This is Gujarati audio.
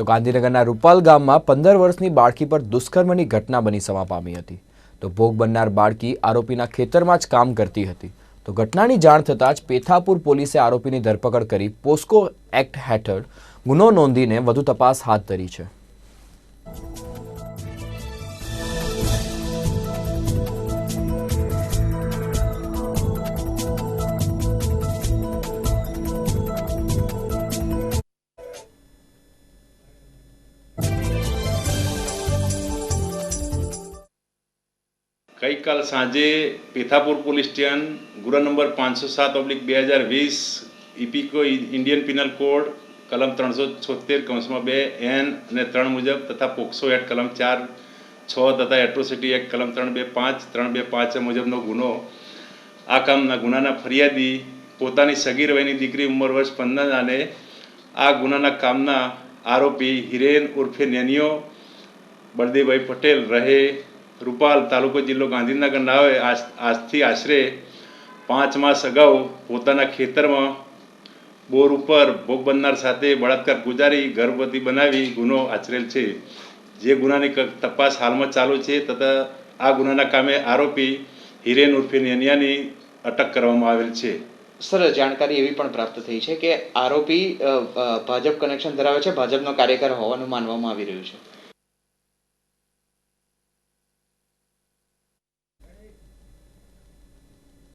તો ગાંધીનગરના રૂપાલ ગામમાં પંદર વર્ષની બાળકી પર દુષ્કર્મની ઘટના બની સમા પામી હતી. તો ભોગ બનનાર બાળકી આરોપીના ખેતરમાં જ કામ કરતી હતી. તો ઘટનાની જાણ થતાં જ પેથાપુર પોલીસે આરોપીની ધરપકડ કરી પોસ્કો એક્ટ હેઠળ ગુનો નોંધીને વધુ તપાસ હાથ ધરી છે. ગઈકાલ સાંજે પેથાપુર પોલીસ સ્ટેશન ગુનો નંબર પાંચસો સાત ઓબ્લિક બે હજાર વીસ ઇપિકો ઇન્ડિયન પિનલ કોડ કલમ ત્રણસો છોતેર કૌંસમાં બે, એન અને ત્રણ મુજબ તથા પોક્સો એટ કલમ ચાર, છ તથા એટ્રોસિટી એક્ટ કલમ ત્રણ બે પાંચ, ત્રણ બે પાંચ મુજબનો ગુનો. આ કામના ગુનાના ફરિયાદી પોતાની સગીર વયની દીકરી ઉંમર વર્ષ પંદર અને આ ગુનાના કામના આરોપી હિરેન ઉર્ફે નેનિયો બળદેવભાઈ પટેલ રહે રૂપાલ તાલુકો જિલ્લો ગાંધીનગરના આવે, આજ, આજથી આશરે પાંચ માસ અગાઉ પોતાના ખેતરમાં બોર ઉપર ભોગ બનનાર સાથે બળાત્કાર ગુજારી, ગર્ભવતી બનાવી ગુનો આચરેલ છે. જે ગુનાની તપાસ હાલમાં ચાલુ છે તથા આ ગુનાના કામે આરોપી હિરેન ઉર્ફે નેનિયાની અટક કરવામાં આવેલ છે. સર, જાણકારી એવી પણ પ્રાપ્ત થઈ છે કે આરોપી ભાજપ કનેક્શન ધરાવે છે, ભાજપનો કાર્યકર હોવાનું માનવામાં આવી રહ્યું છે.